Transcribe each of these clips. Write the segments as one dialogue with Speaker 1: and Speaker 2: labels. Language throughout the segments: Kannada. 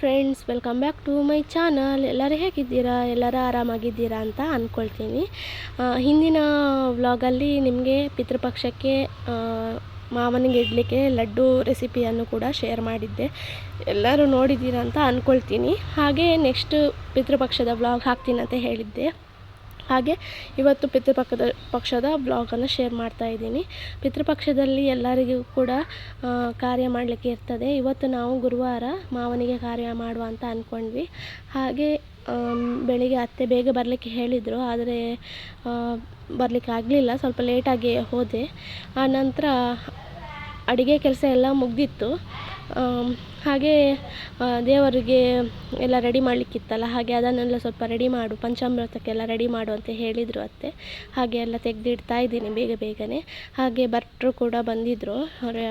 Speaker 1: Friends welcome back to my channel ಎಲ್ಲರೂ ಹೇಗಿದ್ದೀರಾ? ಎಲ್ಲರೂ ಆರಾಮಾಗಿದ್ದೀರಾ ಅಂತ ಅಂದ್ಕೊಳ್ತೀನಿ ಹಿಂದಿನ ವ್ಲಾಗಲ್ಲಿ ನಿಮಗೆ ಪಿತೃಪಕ್ಷಕ್ಕೆ ಮಾವನಿಗೆ ಇಡಲಿಕ್ಕೆ ಲಡ್ಡು ರೆಸಿಪಿಯನ್ನು ಕೂಡ ಶೇರ್ ಮಾಡಿದ್ದೆ. ಎಲ್ಲರೂ ನೋಡಿದ್ದೀರಾ ಅಂತ ಅಂದ್ಕೊಳ್ತೀನಿ ಹಾಗೆ ನೆಕ್ಸ್ಟ್ ಪಿತೃಪಕ್ಷದ ವ್ಲಾಗ್ ಹಾಕ್ತೀನಿ ಅಂತ ಹೇಳಿದ್ದೆ. ಹಾಗೆ ಇವತ್ತು ಪಿತೃಪಕ್ಷದ ಪಕ್ಷದ ಬ್ಲಾಗನ್ನು ಶೇರ್ ಮಾಡ್ತಾ ಇದ್ದೀನಿ. ಪಿತೃಪಕ್ಷದಲ್ಲಿ ಎಲ್ಲರಿಗೂ ಕೂಡ ಕಾರ್ಯ ಮಾಡಲಿಕ್ಕೆ ಇರ್ತದೆ. ಇವತ್ತು ನಾವು ಗುರುವಾರ ಮಾವನಿಗೆ ಕಾರ್ಯ ಮಾಡುವ ಅಂತ ಅಂದ್ಕೊಂಡ್ವಿ ಹಾಗೆ ಬೆಳಿಗ್ಗೆ ಅತ್ತೆ ಬೇಗ ಬರಲಿಕ್ಕೆ ಹೇಳಿದರು. ಆದರೆ ಬರಲಿಕ್ಕೆ ಆಗಲಿಲ್ಲ. ಸ್ವಲ್ಪ ಲೇಟಾಗಿ ಹೋದೆ. ಆ ನಂತರ ಅಡುಗೆ ಕೆಲಸ ಎಲ್ಲ ಮುಗಿದಿತ್ತು. ಹಾಗೆ ದೇವರಿಗೆ ಎಲ್ಲ ರೆಡಿ ಮಾಡಲಿಕ್ಕಿತ್ತಲ್ಲ, ಹಾಗೆ ಅದನ್ನೆಲ್ಲ ಸ್ವಲ್ಪ ರೆಡಿ ಮಾಡು, ಪಂಚಾಮೃತಕ್ಕೆಲ್ಲ ರೆಡಿ ಮಾಡು ಅಂತ ಹೇಳಿದರು ಅತ್ತೆ. ಹಾಗೆ ಎಲ್ಲ ತೆಗೆದಿಡ್ತಾ ಇದ್ದೀನಿ ಬೇಗ ಬೇಗನೆ. ಹಾಗೆ ಭಟ್ರು ಕೂಡ ಬಂದಿದ್ದರು ಅವರು,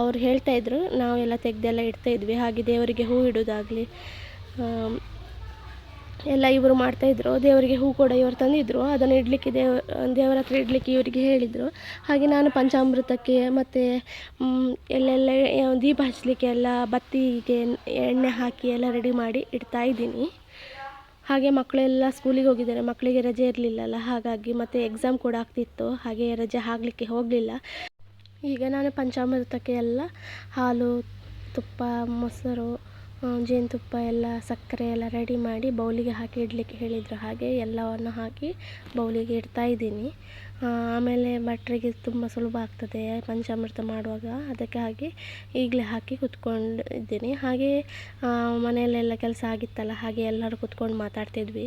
Speaker 1: ಅವ್ರು ಹೇಳ್ತಾ ಇದ್ರು, ನಾವೆಲ್ಲ ತೆಗೆದೆಲ್ಲ ಇಡ್ತಾ ಇದ್ವಿ. ಹಾಗೆ ದೇವರಿಗೆ ಹೂ ಇಡೋದಾಗಲಿ ಎಲ್ಲ ಇವರು ಮಾಡ್ತಾಯಿದ್ರು ದೇವರಿಗೆ ಹೂ ಕೂಡ ಇವರು ತಂದಿದ್ದರು ಅದನ್ನು ಇಡಲಿಕ್ಕೆ ದೇವ, ದೇವರ ಹತ್ರ ಇಡಲಿಕ್ಕೆ ಇವರಿಗೆ ಹೇಳಿದರು. ಹಾಗೆ ನಾನು ಪಂಚಾಮೃತಕ್ಕೆ ಮತ್ತು ಎಲ್ಲೆಲ್ಲ ದೀಪ ಹಚ್ಚಲಿಕ್ಕೆ ಎಲ್ಲ ಬತ್ತಿಗೆ ಎಣ್ಣೆ ಹಾಕಿ ಎಲ್ಲ ರೆಡಿ ಮಾಡಿ ಇಡ್ತಾ ಇದ್ದೀನಿ. ಹಾಗೆ ಮಕ್ಕಳೆಲ್ಲ ಸ್ಕೂಲಿಗೆ ಹೋಗಿದ್ದಾರೆ. ಮಕ್ಕಳಿಗೆ ರಜೆ ಇರಲಿಲ್ಲಲ್ಲ. ಹಾಗಾಗಿ ಮತ್ತು ಎಕ್ಸಾಮ್ ಕೂಡ ಆಗ್ತಿತ್ತು. ಹಾಗೆ ರಜೆ ಆಗಲಿಕ್ಕೆ ಹೋಗಲಿಲ್ಲ. ಈಗ ನಾನು ಪಂಚಾಮೃತಕ್ಕೆ ಎಲ್ಲ ಹಾಲು, ತುಪ್ಪ, ಮೊಸರು ಜೇನುತುಪ್ಪ ಎಲ್ಲ, ಸಕ್ಕರೆ ಎಲ್ಲ ರೆಡಿ ಮಾಡಿ ಬೌಲಿಗೆ ಹಾಕಿ ಇಡಲಿಕ್ಕೆ ಹೇಳಿದರು ಹಾಗೆ ಎಲ್ಲವನ್ನು ಹಾಕಿ ಬೌಲಿಗೆ ಇಡ್ತಾ ಇದ್ದೀನಿ. ಆಮೇಲೆ ಭಟ್ರಿಗೆ ತುಂಬ ಸುಲಭ ಆಗ್ತದೆ, ಪಂಚಾಮೃತ ಮಾಡುವಾಗ ಅದಕ್ಕೆ ಹಾಗೆ ಈಗಲೇ ಹಾಕಿ ಕುತ್ಕೊಂಡು ಇದ್ದೀನಿ ಹಾಗೆ ಮನೆಯಲ್ಲೆಲ್ಲ ಕೆಲಸ ಆಗಿತ್ತಲ್ಲ ಹಾಗೆ ಎಲ್ಲರೂ ಕುತ್ಕೊಂಡು ಮಾತಾಡ್ತಿದ್ವಿ.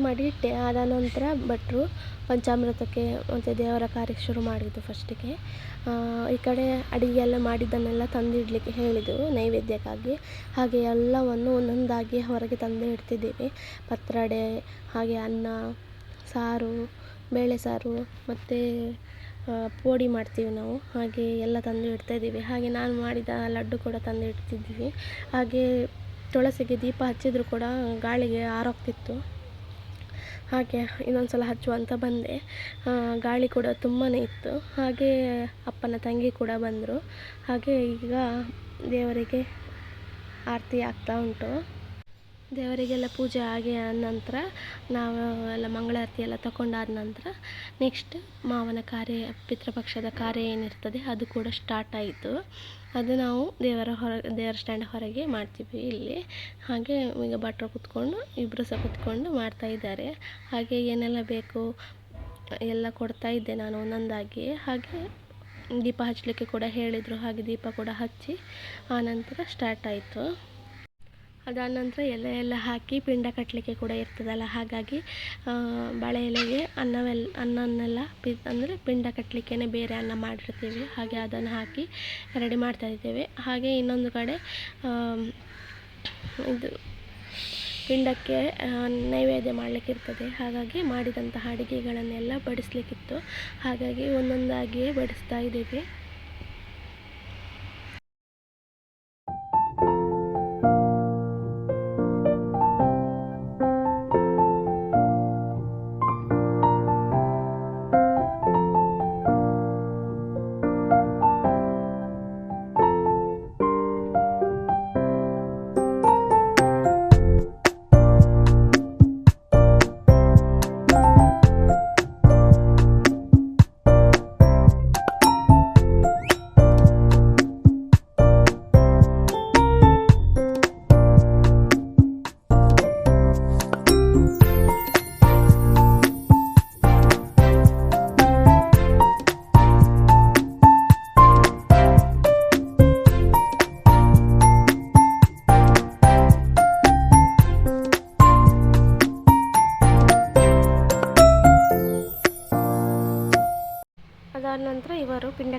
Speaker 1: ಮಾಡಿ ಇಟ್ಟೆ ಆದ ನಂತರ ಭಟ್ರು ಪಂಚಾಮೃತಕ್ಕೆ ಮತ್ತು ದೇವರ ಕಾರ್ಯ ಶುರು ಮಾಡಿದ್ದು ಫಸ್ಟಿಗೆ. ಈ ಕಡೆ ಅಡಿಗೆ ಎಲ್ಲ ಮಾಡಿದ್ದನ್ನೆಲ್ಲ ತಂದಿಡಲಿಕ್ಕೆ ಹೇಳಿದರು ನೈವೇದ್ಯಕ್ಕಾಗಿ. ಹಾಗೆ ಎಲ್ಲವನ್ನು ಒಂದೊಂದಾಗಿ ಹೊರಗೆ ತಂದು ಇಡ್ತಿದ್ದೀವಿ. ಪತ್ರೊಡೆ ಹಾಗೆ ಅನ್ನ, ಸಾರು, ಬೇಳೆ ಸಾರು ಮತ್ತು ಪೋಡಿ ಮಾಡ್ತೀವಿ ನಾವು. ಹಾಗೆ ಎಲ್ಲ ತಂದು ಇಡ್ತಾಯಿದ್ದೀವಿ ಹಾಗೆ ನಾನು ಮಾಡಿದ ಲಡ್ಡು ಕೂಡ ತಂದು ಇಡ್ತಿದ್ದೀವಿ. ಹಾಗೆ ತುಳಸಿಗೆ ದೀಪ ಹಚ್ಚಿದ್ರು ಕೂಡ ಗಾಳಿಗೆ ಆರೋಗ್ತಿತ್ತು. ಹಾಗೆ ಇನ್ನೊಂದು ಸಲ ಹಚ್ಚುವ ಅಂತ ಬಂದೆ. ಗಾಳಿ ಕೂಡ ತುಂಬಾ ಇತ್ತು. ಹಾಗೆ ಅಪ್ಪನ ತಂಗಿ ಕೂಡ ಬಂದರು. ಹಾಗೆ ಈಗ ದೇವರಿಗೆ ಆರತಿ ಆಗ್ತಾ ಉಂಟು. ದೇವರಿಗೆಲ್ಲ ಪೂಜೆ ಆಗಿ ಆದ ನಂತರ ನಾವು ಎಲ್ಲ ಮಂಗಳಾರತಿ ಎಲ್ಲ ತಗೊಂಡಾದ ನಂತರ ನೆಕ್ಸ್ಟ್ ಮಾವನ ಕಾರ್ಯ, ಪಿತೃಪಕ್ಷದ ಕಾರ್ಯ ಏನಿರ್ತದೆ ಅದು ಕೂಡ ಸ್ಟಾರ್ಟ್ ಆಯಿತು. ಅದು ನಾವು ದೇವರ ಹೊರ, ದೇವರ ಸ್ಟ್ಯಾಂಡ್ ಹೊರಗೆ ಮಾಡ್ತೀವಿ ಇಲ್ಲಿ. ಹಾಗೆ ಈಗ ಭಟ್ರು ಕುತ್ಕೊಂಡು ಇಬ್ಬರು ಸಹ ಕೂತ್ಕೊಂಡು ಮಾಡ್ತಾ ಇದ್ದಾರೆ. ಹಾಗೆ ಏನೆಲ್ಲ ಬೇಕು ಎಲ್ಲ ಕೊಡ್ತಾ ಇದ್ದೆ ನಾನು ಒಂದೊಂದಾಗಿ. ಹಾಗೆ ದೀಪ ಹಚ್ಚಲಿಕ್ಕೆ ಕೂಡ ಹೇಳಿದರು. ಹಾಗೆ ದೀಪ ಕೂಡ ಹಚ್ಚಿ ಆನಂತರ ಸ್ಟಾರ್ಟ್ ಆಯಿತು. ಅದಾದ ನಂತರ ಎಲೆ ಎಲ್ಲ ಹಾಕಿ ಪಿಂಡ ಕಟ್ಟಲಿಕ್ಕೆ ಕೂಡ ಇರ್ತದಲ್ಲ, ಹಾಗಾಗಿ ಬಾಳೆ ಎಲೆಗೆ ಅನ್ನವೆಲ್ಲ ಅನ್ನನ್ನೆಲ್ಲ ಪಿ, ಅಂದರೆ ಪಿಂಡ ಕಟ್ಟಲಿಕ್ಕೇನೆ ಬೇರೆ ಅನ್ನ ಮಾಡಿರ್ತೀವಿ. ಹಾಗೆ ಅದನ್ನು ಹಾಕಿ ರೆಡಿ ಮಾಡ್ತಾ ಇದ್ದೇವೆ. ಹಾಗೆ ಇನ್ನೊಂದು ಕಡೆ ಇದು ಪಿಂಡಕ್ಕೆ ನೈವೇದ್ಯ ಮಾಡಲಿಕ್ಕೆ ಇರ್ತದೆ. ಹಾಗಾಗಿ ಮಾಡಿದಂತಹ ಅಡುಗೆಗಳನ್ನೆಲ್ಲ ಬಡಿಸಲಿಕ್ಕಿತ್ತು. ಹಾಗಾಗಿ ಒಂದೊಂದಾಗಿಯೇ ಬಡಿಸ್ತಾ ಇದ್ದೀವಿ.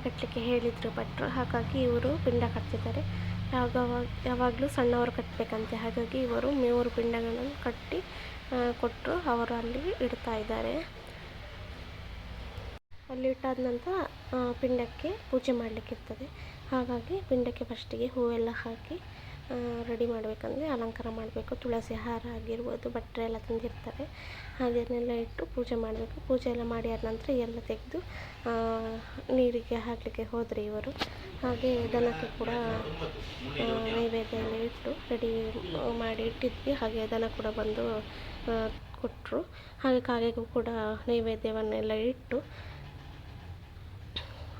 Speaker 1: ಕಟ್ಟಲಿಕ್ಕೆ ಹೇಳಿದರು ಭಟ್ರು. ಹಾಗಾಗಿ ಇವರು ಪಿಂಡ ಕಟ್ತಿದ್ದಾರೆ. ಯಾವಾಗ ಯಾವಾಗಲೂ ಸಣ್ಣವರು ಕಟ್ಟಬೇಕಂತೆ ಹಾಗಾಗಿ ಇವರು ಮೂರು ಪಿಂಡಗಳನ್ನು ಕಟ್ಟಿ ಕೊಟ್ಟರು ಅವರು ಅಲ್ಲಿ ಇಡ್ತಾ ಇದ್ದಾರೆ. ಅಲ್ಲಿ ಇಟ್ಟಾದ ನಂತರ ಪಿಂಡಕ್ಕೆ ಪೂಜೆ ಮಾಡಲಿಕ್ಕಿರ್ತದೆ. ಹಾಗಾಗಿ ಪಿಂಡಕ್ಕೆ ಫಸ್ಟಿಗೆ ಹೂವೆಲ್ಲ ಹಾಕಿ ರೆಡಿ ಮಾಡಬೇಕಂದ್ರೆ ಅಲಂಕಾರ ಮಾಡಬೇಕು. ತುಳಸಿ ಹಾರ ಆಗಿರ್ಬೋದು, ಬಟ್ಟೆ ಎಲ್ಲ ತಂದಿರ್ತಾರೆ. ಅದನ್ನೆಲ್ಲ ಇಟ್ಟು ಪೂಜೆ ಮಾಡಬೇಕು. ಪೂಜೆ ಎಲ್ಲ ಮಾಡಿ ಆದ ನಂತರ ಎಲ್ಲ ತೆಗೆದು ನೀರಿಗೆ ಹಾಕಲಿಕ್ಕೆ ಹೋದರೆ ಇವರು. ಹಾಗೆ ದನಕ್ಕೆ ಕೂಡ ನೈವೇದ್ಯ ಇಟ್ಟು ರೆಡಿ ಮಾಡಿ ಇಟ್ಟಿದ್ವಿ. ಹಾಗೆ ದನ ಕೂಡ ಬಂದು ಕೊಟ್ಟರು ಹಾಗೆ ಕಾಗೆಗೂ ಕೂಡ ನೈವೇದ್ಯವನ್ನೆಲ್ಲ ಇಟ್ಟು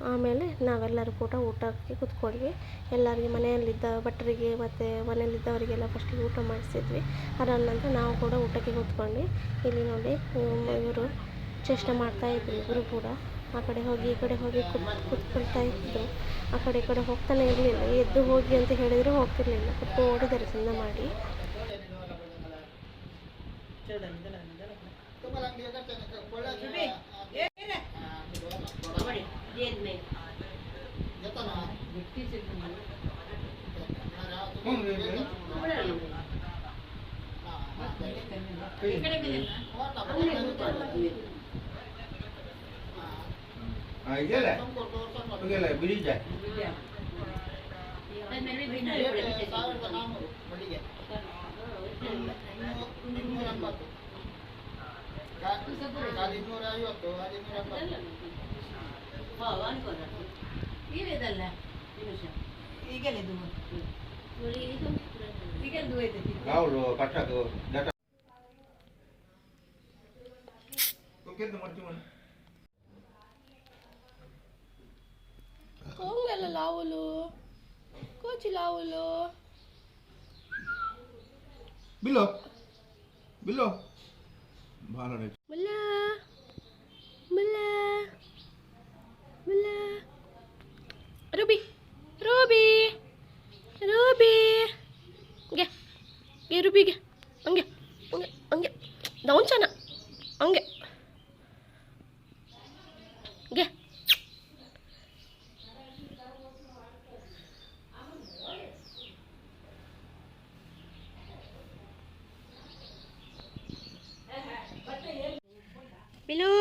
Speaker 1: ಆಮೇಲೆ ನಾವೆಲ್ಲರೂ ಕೂಡ ಊಟಕ್ಕೆ ಕೂತ್ಕೊಂಡ್ವಿ. ಎಲ್ಲರಿಗೆ ಮನೆಯಲ್ಲಿದ್ದ ಭಟ್ರಿಗೆ ಮತ್ತು ಮನೆಯಲ್ಲಿದ್ದವರಿಗೆಲ್ಲ ಫಸ್ಟಿಗೆ ಊಟ ಮಾಡಿಸಿದ್ವಿ. ಅದಾದ ನಂತರ ನಾವು ಕೂಡ ಊಟಕ್ಕೆ ಕೂತ್ಕೊಂಡ್ವಿ. ಇಲ್ಲಿ ನೋಡಿ ಇವರು ಚೇಷ್ಟೆ ಮಾಡ್ತಾಯಿದ್ರು ಇಬ್ಬರು ಕೂಡ. ಆ ಕಡೆ ಹೋಗಿ, ಈ ಕಡೆ ಹೋಗಿ ಕೂತ್, ಕೂತ್ಕೊಳ್ತಾ ಇದ್ದರು ಆ ಕಡೆ ಈ ಕಡೆ ಹೋಗ್ತಾನೆ ಇರಲಿಲ್ಲ. ಎದ್ದು ಹೋಗಿ ಅಂತ ಹೇಳಿದರೂ ಹೋಗ್ತಿರ್ಲಿಲ್ಲ. ಕೂತ್ಕೊಂಡಿದ್ದಾರೆ ಚಂದ ಮಾಡಿ. viên mình ಇದೆಲ್ಲ ಇದೆಲ್ಲ ಬಿಡಿಜ ಇನ್ನೂರ ಎಂಬತ್ತು ಹದಿನೂರ ಐವತ್ತು ಹದಿನೂರ ಎಂಬತ್ತು ಇಲ್ಲದಲ್ಲ ಈಗಲೇ ಈಗಲೇ ದೂರ ಐತೆ కొంగల లావులు కోచి లావులు బిల్లో Bella. Ruby. Ruby. Ruby. Nge. Nge Ruby nge. Nge. Nge. Nge. daun chana. Nge. Nge. Hello.